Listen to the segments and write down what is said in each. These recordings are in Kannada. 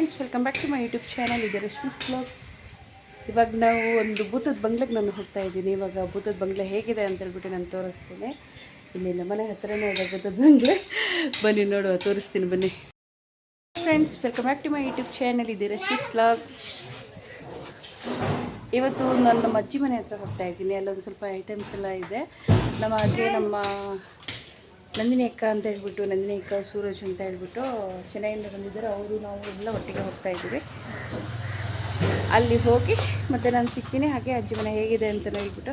Friends welcome back to my YouTube channel ಇದೆ ರಶ್ಮಿ ಬ್ಲಾಗ್ಸ್ ಇವಾಗ ನಾವು ಒಂದು ಭೂತದ ಬಂಗ್ಲೆಗೆ ನಾನು ಹೋಗ್ತಾ ಇದ್ದೀನಿ. ಇವಾಗ ಭೂತದ ಬಂಗ್ಲೆ ಹೇಗಿದೆ ಅಂತ ಹೇಳ್ಬಿಟ್ಟು ನಾನು ತೋರಿಸ್ತೀನಿ. ಇಲ್ಲಿ ನಮ್ಮ ಮನೆ ಹತ್ರನೇ ಇದೆ ಭೂತದ ಬಂಗ್ಲೆ. ಬನ್ನಿ ನೋಡುವ, ತೋರಿಸ್ತೀನಿ ಬನ್ನಿ. Friends welcome back to my YouTube channel ಇದೆ ರಶ್ಮಿ ಬ್ಲಾಗ್ಸ್ ಇವತ್ತು ನಾನು ನಮ್ಮ ಅಜ್ಜಿ ಮನೆ ಹತ್ರ ಹೋಗ್ತಾ ಇದ್ದೀನಿ. ಅಲ್ಲೊಂದು ಸ್ವಲ್ಪ ಐಟಮ್ಸ್ ಎಲ್ಲ ಇದೆ. ನಮ್ಮ ಅಜ್ಜಿ ನಮ್ಮ ನಂದಿನಿ ಅಕ್ಕ ಅಂತ ಹೇಳ್ಬಿಟ್ಟು, ನಂದಿನಿ ಅಕ್ಕ, ಸೂರಜ್ ಅಂತ ಹೇಳ್ಬಿಟ್ಟು ಚೆನ್ನೈಯಿಂದ ಬಂದಿದ್ದಾರೆ. ಅವರು ನಾವು ಎಲ್ಲ ಒಟ್ಟಿಗೆ ಹೋಗ್ತಾ ಇದ್ದೀವಿ. ಅಲ್ಲಿ ಹೋಗಿ ಮತ್ತೆ ನಾನು ಸಿಗ್ತೀನಿ. ಹಾಗೆ ಅಜ್ಜಿ ಮನೆ ಹೇಗಿದೆ ಅಂತ ಹೇಳ್ಬಿಟ್ಟು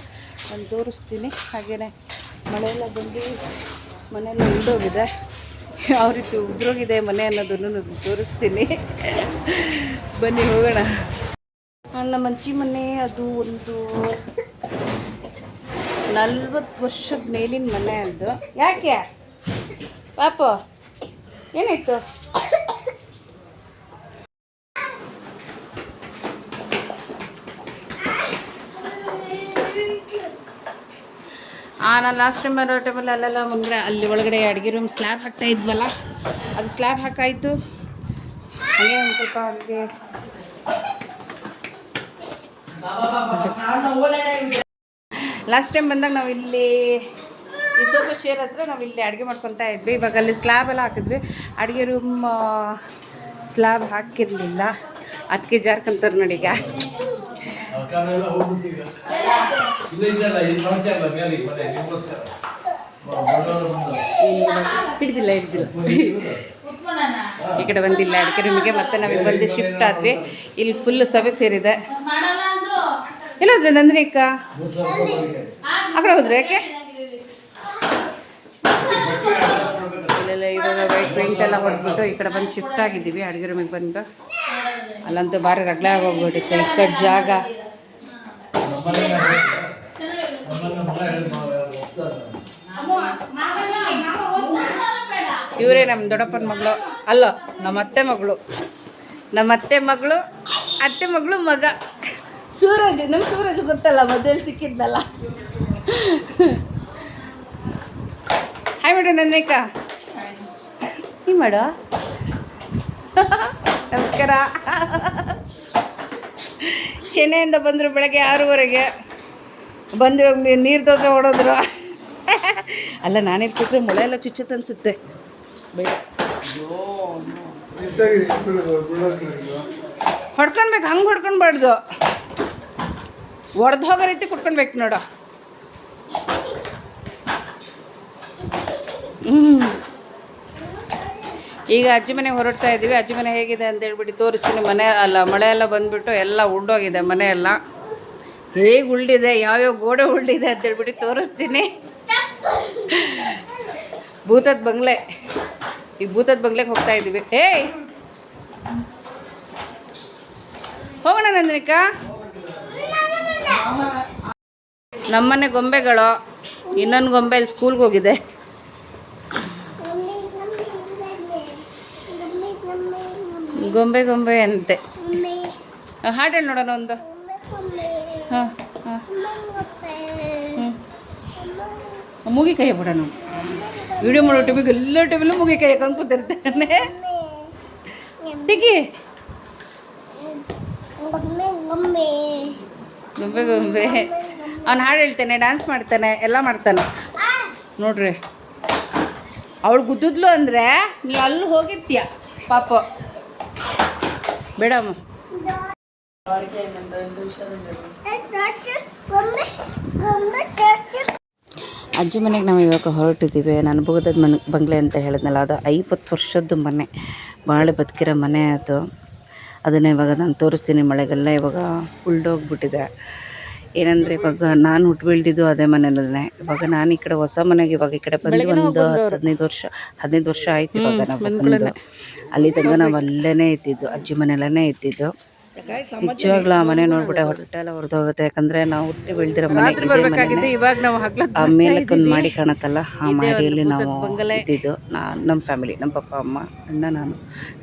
ನಾನು ತೋರಿಸ್ತೀನಿ. ಹಾಗೆಯೇ ಮಳೆಯೆಲ್ಲ ಬಂದು ಮನೆಯೆಲ್ಲ ಉಂಡೋಗಿದೆ. ಯಾವ ರೀತಿ ಉದ್ರೋಗಿದೆ ಮನೆ ಅನ್ನೋದನ್ನು ನಾನು ತೋರಿಸ್ತೀನಿ. ಬನ್ನಿ, ಹೋಗೋಣ. ನಮ್ಮ ಅಜ್ಜಿ ಮನೆ ಅದು ಒಂದು ನಲ್ವತ್ತು ವರ್ಷದ ಮೇಲಿನ ಮನೆ ಅದು. ಯಾಕೆ? ಪಾಪು ಏನಾಯ್ತು? ಹಾಂ ನಾನು ಲಾಸ್ಟ್ ಟೈಮ್ ಬರೋ ಟೈಮಲ್ಲಿ ಅಲ್ಲೆಲ್ಲ ಮುಂದೆ ಅಲ್ಲಿ ಒಳಗಡೆ ಅಡುಗೆ ರೂಮ್ ಸ್ಲ್ಯಾಬ್ ಹಾಕ್ತಾ ಇದ್ವಲ್ಲ ಅದು ಸ್ಲ್ಯಾಬ್ ಹಾಕಾಯಿತು. ಹಾಗೆ ಒಂದು ಸ್ವಲ್ಪ ಹಂಗೆ. ಲಾಸ್ಟ್ ಟೈಮ್ ಬಂದಾಗ ನಾವು ಇಲ್ಲಿ ಈ ಸೋಫಾ ಚೇರ್ ಹತ್ರ ನಾವು ಇಲ್ಲಿ ಅಡುಗೆ ಮಾಡ್ಕೊತಾ ಇದ್ವಿ. ಇವಾಗ ಅಲ್ಲಿ ಸ್ಲ್ಯಾಬ್ ಎಲ್ಲ ಹಾಕಿದ್ವಿ. ಅಡುಗೆ ರೂಮ್ ಸ್ಲ್ಯಾಬ್ ಹಾಕಿರಲಿಲ್ಲ. ಅದಕ್ಕೆ ಜಾರ್ಕಂತಾರೆ ನೋಡಿ ಈಗ. ಹಿಡಿದಿಲ್ಲ ಈ ಕಡೆ ಬಂದಿಲ್ಲ, ಅಡುಗೆ ರೂಮಿಗೆ ಮತ್ತೆ ನಾವು ಬಂದು ಶಿಫ್ಟ್ ಆದ್ವಿ. ಇಲ್ಲಿ ಫುಲ್ ಸಭೆ ಸೇರಿದೆ. ಎಲ್ಲೋದ್ರೆ ನಂದಿನಿ ಅಕ್ಕ? ಆ ಕಡೆ ಹೋದ್ರೆ ಯಾಕೆ? ಇಲ್ಲೆಲ್ಲ ಇವಾಗ ವೈಟ್ ಪೇಂಟ್ ಎಲ್ಲ ಹೊಡೆದ್ಬಿಟ್ಟು ಈ ಕಡೆ ಬಂದು ಶಿಫ್ಟ್ ಆಗಿದ್ದೀವಿ, ಅಡುಗೆ ರೂಮಿಗೆ ಬಂದು. ಅಲ್ಲಂತೂ ಭಾರಿ ರಗಳೆ ಆಗೋಗ್ಬಿಟ್ಟಿತ್ತು ಈ ಕಡೆ ಜಾಗ. ಇವರೇ ನಮ್ಮ ದೊಡ್ಡಪ್ಪನ ಮಗಳು. ಅಲ್ಲ ನಮ್ಮ ಅತ್ತೆ ಮಗಳು. ನಮ್ಮ ಅತ್ತೆ ಮಗಳು ಅತ್ತೆ ಮಗಳು, ಮಗ. ಸೂರಜ್ ನಮ್ಮ ಸೂರಜ್ ಗೊತ್ತಲ್ಲ ಮದುವೆಲಿ ಸಿಕ್ಕಿದ್ನಲ್ಲ. ಮಾಡು ನನ್ನಕ್ಕ ನೀ ಮಾಡು. ನಮಸ್ಕಾರ. ಚೆನ್ನೈಯಿಂದ ಬಂದರು ಬೆಳಗ್ಗೆ ಆರೂವರೆಗೆ. ಬಂದು ನೀರು ದೋಸೆ ಹೊಡೋದ್ರು. ಅಲ್ಲ ನಾನೇ ಕೂತ್ರೆ ಮೊಳೆ ಎಲ್ಲ ಚುಚ್ಚುತ್ತೆ ಅನಿಸುತ್ತೆ. ಬೇಡ. ಹೊಡ್ಕೊಳ್ಬೇಕು ಹಂಗೆ ಹೊಡ್ಕೊಳ್ಬಾರ್ದು ಒಡ್ದು ಹೋಗೋ ರೀತಿ ಕುಟ್ಕೊಳ್ಬೇಕು ನೋಡು. ಈಗ ಅಜ್ಜಿ ಮನೆಗೆ ಹೊರಡ್ತಾ ಇದ್ದೀವಿ ಅಜ್ಜಿ ಮನೆ ಹೇಗಿದೆ ಅಂತ ಹೇಳ್ಬಿಟ್ಟು ತೋರಿಸ್ತೀನಿ. ಮನೆ ಅಲ್ಲ, ಮಳೆ ಎಲ್ಲ ಬಂದುಬಿಟ್ಟು ಎಲ್ಲ ಉಂಡೋಗಿದೆ ಮನೆ ಎಲ್ಲ ಹೇಗೆ ಉಳ್ಳಿದೆ ಯಾವ್ಯಾವ ಗೋಡೆ ಉಳ್ಳಿದೆ ಅಂತ ಹೇಳ್ಬಿಟ್ಟು ತೋರಿಸ್ತೀನಿ. ಭೂತದ ಬಂಗ್ಲೆ. ಈ ಭೂತದ ಬಂಗ್ಲೆಗೆ ಹೋಗ್ತಾ ಇದ್ದೀವಿ ಏಯ್! ಹೋಗೋಣ ನಂದನಿಕಾ? ನಮ್ಮನೆ ಗೊಂಬೆಗಳು. ಇನ್ನೊಂದು ಗೊಂಬೆ ಇಲ್ಲಿ ಸ್ಕೂಲ್ಗೆ ಹೋಗಿದೆ. ಗೊಂಬೆ ಗೊಂಬೆ ಅಂತೆ. ಹಾಡು ಹೇಳಿ ನೋಡೋಣ ಒಂದು. ಹಾಂ ಹಾಂ. ಮುಗಿ ಮೂಗಿ ಕೈ ಬಿಡೋಣ. ವಿಡಿಯೋ ಮಾಡೋ ಟಿವಿಗೆ ಎಲ್ಲ ಟಿವಿಲು ಮುಗಿ ಕೈ ಹಾಕೊಂಡು ಕೂತಿರ್ತಾನೆ. ಟಿಗಿ ಗೊಂಬೆ ಗೊಂಬೆ. ಅವ್ನು ಹಾಡು ಹೇಳ್ತಾನೆ ಡ್ಯಾನ್ಸ್ ಮಾಡ್ತಾನೆ ಎಲ್ಲ ಮಾಡ್ತಾನೆ. ನೋಡ್ರಿ. ಅವಳು ಗುದ್ದಿದ್ಲು ಅಂದರೆ ನೀ ಅಲ್ಲಿ ಹೋಗಿರ್ತೀಯ ಪಾಪ. ಬೇಡಮ್ಮ. ಅಜ್ಜಿ ಮನೆಗೆ ನಾವು ಇವಾಗ ಹೊರಟಿದ್ದೀವಿ. ನಾನು ಭೂತದ ಮನೆ ಬಂಗ್ಲೆ ಅಂತ ಹೇಳಿದ್ನಲ್ಲ, ಅದು ಐವತ್ತು ವರ್ಷದ್ದು ಮನೆ. ಭಾಳ ಬದುಕಿರೋ ಮನೆ ಅದು. ಅದನ್ನೇ ಇವಾಗ ನಾನು ತೋರಿಸ್ತೀನಿ ಮಳೆಗೆಲ್ಲ. ಇವಾಗ ಉಳ್ದೋಗ್ಬಿಟ್ಟಿದೆ. ಏನಂದರೆ ಇವಾಗ ನಾನು ಹುಟ್ಟು ಬೀಳ್ದಿದ್ದು ಅದೇ ಮನೆಯಲ್ಲೇ. ಇವಾಗ ನಾನು ಈ ಕಡೆ ಹೊಸ ಮನೆಗೆ ಇವಾಗ ಈ ಕಡೆ ಬಂದು ಒಂದು ಹತ್ತು ಹದಿನೈದು ವರ್ಷ ಹದಿನೈದು ವರ್ಷ ಆಯ್ತು ಇವಾಗ ನಾವು ಬಂದು ಅಲ್ಲಿ ತನಕ ನಾವು ಅಲ್ಲೇ ಇದ್ದಿದ್ದು ಅಜ್ಜಿ ಮನೆಯಲ್ಲೇ ಇದ್ದಿದ್ದು. ನಿಜವಾಗ್ಲೂ ಆ ಮನೆ ನೋಡ್ಬಿಟ್ಟೆ ಹೊಟ್ಟೆ ಎಲ್ಲ ಹೊರದೋಗುತ್ತೆ ಯಾಕಂದ್ರೆ ನಾವು ಹುಟ್ಟಿ ಬೆಳೆದಿರೋ ಮನೆ ಆಮೇಲೆ ಮೇಲಕ್ಕೊಂದು ಮಾಡಿ ಕಾಣತ್ತಲ್ಲ ಆ ಮಾಡಿಯಲ್ಲಿ ನಾವು ಇದ್ದಿದ್ದು. ನಾ ನಮ್ಮ ಫ್ಯಾಮಿಲಿ ನಮ್ಮ ಪಪ್ಪ ಅಮ್ಮ ಅಣ್ಣ ನಾನು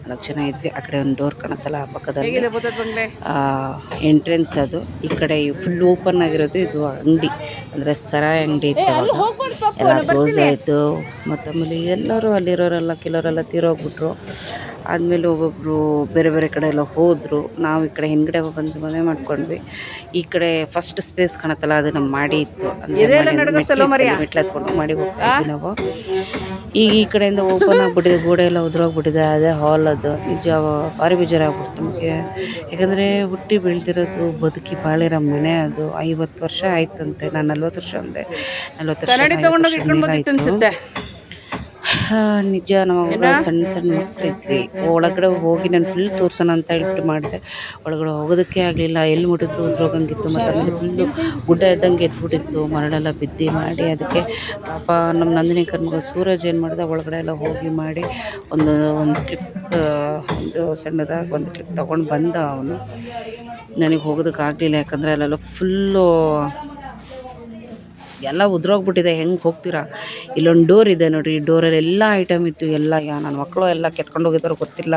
ನಾಲ್ಕು ಜನ ಇದ್ವಿ. ಆ ಕಡೆ ಒಂದು ಡೋರ್ ಕಾಣತ್ತಲ್ಲ ಆ ಪಕ್ಕದಲ್ಲಿ. ಎಂಟ್ರೆನ್ಸ್ ಅದು. ಈ ಕಡೆ ಫುಲ್ ಓಪನ್ ಆಗಿರೋದು ಇದು ಅಂಗಡಿ. ಅಂದ್ರೆ ಸರಾಯಿ ಅಂಗಡಿ ಇತ್ತು. ಎಲ್ಲ ಕ್ಲೋಸ್ ಆಯಿತು. ಮತ್ತು ಆಮೇಲೆ ಎಲ್ಲರೂ ಅಲ್ಲಿರೋರೆಲ್ಲ ಕೆಲವರೆಲ್ಲ ತೀರೋಗ್ಬಿಟ್ರು. ಆದಮೇಲೆ ಒಬ್ಬೊಬ್ಬರು ಬೇರೆ ಬೇರೆ ಕಡೆ ಎಲ್ಲ ಹೋದರು. ನಾವು ಈ ಕಡೆ ಹಿಂದ್ಗಡೆ ಬಂದು ಮನೆ ಮಾಡ್ಕೊಂಡ್ವಿ. ಈ ಕಡೆ ಫಸ್ಟ್ ಸ್ಪೇಸ್ ಕಾಣತ್ತಲ್ಲ ಅದು ನಮ್ಮ ಮಾಡಿ ಇತ್ತು. ಮೆಟ್ಲು ಹತ್ಕೊಂಡು ಮಾಡಿ ಹೋಗ್ತಾ ಇದ್ವಿ ನಾವು. ಈಗ ಈ ಕಡೆಯಿಂದ ಓಪನ್ ಆಗಿಬಿಟ್ಟಿದೆ ಗೋಡೆ ಎಲ್ಲ ಉದುರೋಗ್ಬಿಟ್ಟಿದೆ. ಅದೇ ಹಾಲ್ ಅದು. ನಿಜ ಭಾರಿ ಬೇಜಾರಾಗ್ಬಿಡ್ತು ನಮಗೆ. ಯಾಕಂದರೆ ಹುಟ್ಟಿ ಬೆಳೆದಿರೋದು ಬದುಕಿ ಬಾಳಿರೋ ಮನೆ ಅದು. ಐವತ್ತು ವರ್ಷ ಆಯ್ತಂತೆ. ನಾನು ನಲ್ವತ್ತು ವರ್ಷ ಅಂದೆ. ನಲ್ವತ್ತು ವರ್ಷ ವರ್ಷ ಅನ್ಸುತ್ತೆ. ನಿಜ ನಮ್ಮ ಸಣ್ಣ ಸಣ್ಣ ಮಕ್ಕಳಿದ್ವಿ ಒಳಗಡೆ ಹೋಗಿ ನಾನು ಫುಲ್ ತೋರ್ಸೋಣ ಅಂತ ಹೇಳ್ಬಿಟ್ಟು ಮಾಡಿದೆ. ಒಳಗಡೆ ಹೋಗೋದಕ್ಕೆ ಆಗಲಿಲ್ಲ. ಎಲ್ಲಿ ಮುಟ್ಟಿದ್ರು ಉದ್ರೋಗಂಗಿತ್ತು ಮತ್ತು ಆಮೇಲೆ ಫುಲ್ಲು ಗುಡ್ಡ ಇದ್ದಂಗೆ ಎದ್ಬಿಟ್ಟಿತ್ತು. ಮರಳೆಲ್ಲ ಬಿದ್ದಿ ಮಾಡಿ ಅದಕ್ಕೆ ಪಾಪ ನಮ್ಮ ನಂದಿನಿ ಕರ್ಮಗ ಸೂರಜ್ ಏನು ಮಾಡಿದೆ? ಒಳಗಡೆ ಎಲ್ಲ ಹೋಗಿ ಮಾಡಿ ಒಂದು ಒಂದು ಟ್ರಿಪ್ ಒಂದು ಸಣ್ಣದಾಗಿ ಒಂದು ಟ್ರಿಪ್ ತೊಗೊಂಡು ಬಂದ ಅವನು. ನನಗೆ ಹೋಗೋದಕ್ಕಾಗಲಿಲ್ಲ ಯಾಕಂದರೆ ಅಲ್ಲೆಲ್ಲ ಫುಲ್ಲು ಎಲ್ಲ ಉದ್ರೋಗ್ಬಿಟ್ಟಿದೆ. ಹೆಂಗೆ ಹೋಗ್ತೀರಾ? ಇಲ್ಲೊಂದು ಡೋರ್ ಇದೆ ನೋಡಿರಿ. ಡೋರಲ್ಲಿ ಎಲ್ಲ ಐಟಮ್ ಇತ್ತು. ಎಲ್ಲ ಯಾ ನನ್ನ ಮಕ್ಕಳು ಎಲ್ಲ ಕೆತ್ಕೊಂಡು ಹೋಗಿದ್ದಾರೋ ಗೊತ್ತಿಲ್ಲ.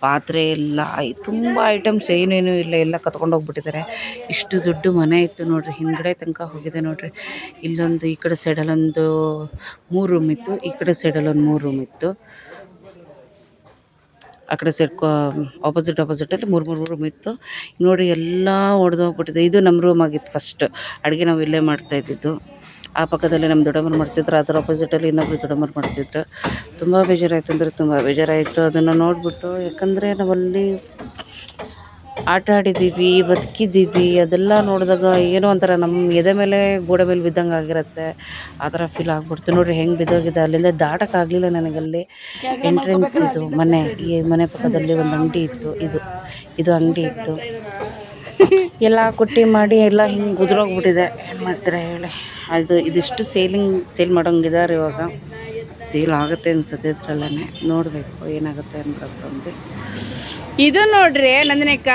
ಪಾತ್ರೆ ಎಲ್ಲ ತುಂಬ ಐಟಮ್ಸ್ ಏನೇನು ಇಲ್ಲ. ಎಲ್ಲ ಕತ್ಕೊಂಡು ಹೋಗ್ಬಿಟ್ಟಿದ್ದಾರೆ. ಇಷ್ಟು ದೊಡ್ಡ ಮನೆ ಇತ್ತು ನೋಡಿರಿ. ಹಿಂದ್ಗಡೆ ತನಕ ಹೋಗಿದೆ ನೋಡಿರಿ. ಇಲ್ಲೊಂದು ಈ ಕಡೆ ಸೈಡಲ್ಲೊಂದು ಮೂರು ರೂಮ್ ಇತ್ತು. ಈ ಕಡೆ ಸೈಡಲ್ಲೊಂದು ಮೂರು ರೂಮ್ ಇತ್ತು. ಆ ಕಡೆ ಸೈಡ್ ಆಪೋಸಿಟ್ ಆಪೋಸಿಟಲ್ಲಿ ಮೂರು ಮೂರು ರೂಮ್ ಇತ್ತು. ನೋಡಿ ಎಲ್ಲ ಒಡೆದೋಗ್ಬಿಟ್ಟಿದೆ ಇದು ನಮ್ಮ ರೂಮ್ ಆಗಿತ್ತು ಫಸ್ಟ್ ಅಡುಗೆ ನಾವು ಇಲ್ಲೇ ಮಾಡ್ತಾ ಇದ್ದಿದ್ದು. ಆ ಪಕ್ಕದಲ್ಲಿ ನಮ್ಮ ದೊಡ್ಡಮ್ಮರು ಮಾಡ್ತಿದ್ರು, ಅದರ ಆಪೋಸಿಟಲ್ಲಿ ಇನ್ನೊಬ್ಬರು ದೊಡ್ಡಮ್ಮರು ಮಾಡ್ತಿದ್ರು. ತುಂಬ ಬೇಜಾರಾಯಿತು ಅಂದರೆ ತುಂಬ ಬೇಜಾರಾಯಿತು. ಅದನ್ನು ನೋಡಿಬಿಟ್ಟು, ಯಾಕಂದರೆ ನಾವಲ್ಲಿ ಆಟ ಆಡಿದ್ದೀವಿ ಬದುಕಿದ್ದೀವಿ ಅದೆಲ್ಲ ನೋಡಿದಾಗ ಏನೋ ಒಂಥರ ನಮ್ಮ ಎದೆ ಮೇಲೆ ಗೋಡೆ ಮೇಲೆ ಬಿದ್ದಂಗೆ ಆಗಿರುತ್ತೆ. ಆ ಥರ ಫೀಲ್ ಆಗ್ಬಿಡ್ತು. ನೋಡಿರಿ, ಹೆಂಗೆ ಬಿದ್ದೋಗಿದೆ. ಅಲ್ಲಿಂದ ದಾಟಕ್ಕಾಗಲಿಲ್ಲ ನನಗಲ್ಲಿ. ಎಂಟ್ರೆನ್ಸ್ ಇದು, ಮನೆ, ಈ ಮನೆ ಪಕ್ಕದಲ್ಲಿ ಒಂದು ಅಂಗಡಿ ಇತ್ತು. ಇದು ಇದು ಅಂಗಡಿ ಇತ್ತು. ಎಲ್ಲ ಕುಟ್ಟಿ ಮಾಡಿ ಎಲ್ಲ ಹಿಂಗೆ ಉದುರೋಗ್ಬಿಟ್ಟಿದೆ. ಏನು ಮಾಡ್ತೀರಾ ಹೇಳಿ. ಅದು ಇದಿಷ್ಟು ಸೇಲಿಂಗ್, ಸೇಲ್ ಮಾಡೋಂಗಿದ್ದಾರೆ ಇವಾಗ. ಸೇಲ್ ಆಗುತ್ತೆ ಅನ್ಸುತ್ತೆ ಇದ್ರಲ್ಲೇ ನೋಡಬೇಕು ಏನಾಗುತ್ತೆ ಅನ್ಬಿಟ್ಟು ಇದು ನೋಡ್ರಿ ನಂದಿನಕ್ಕ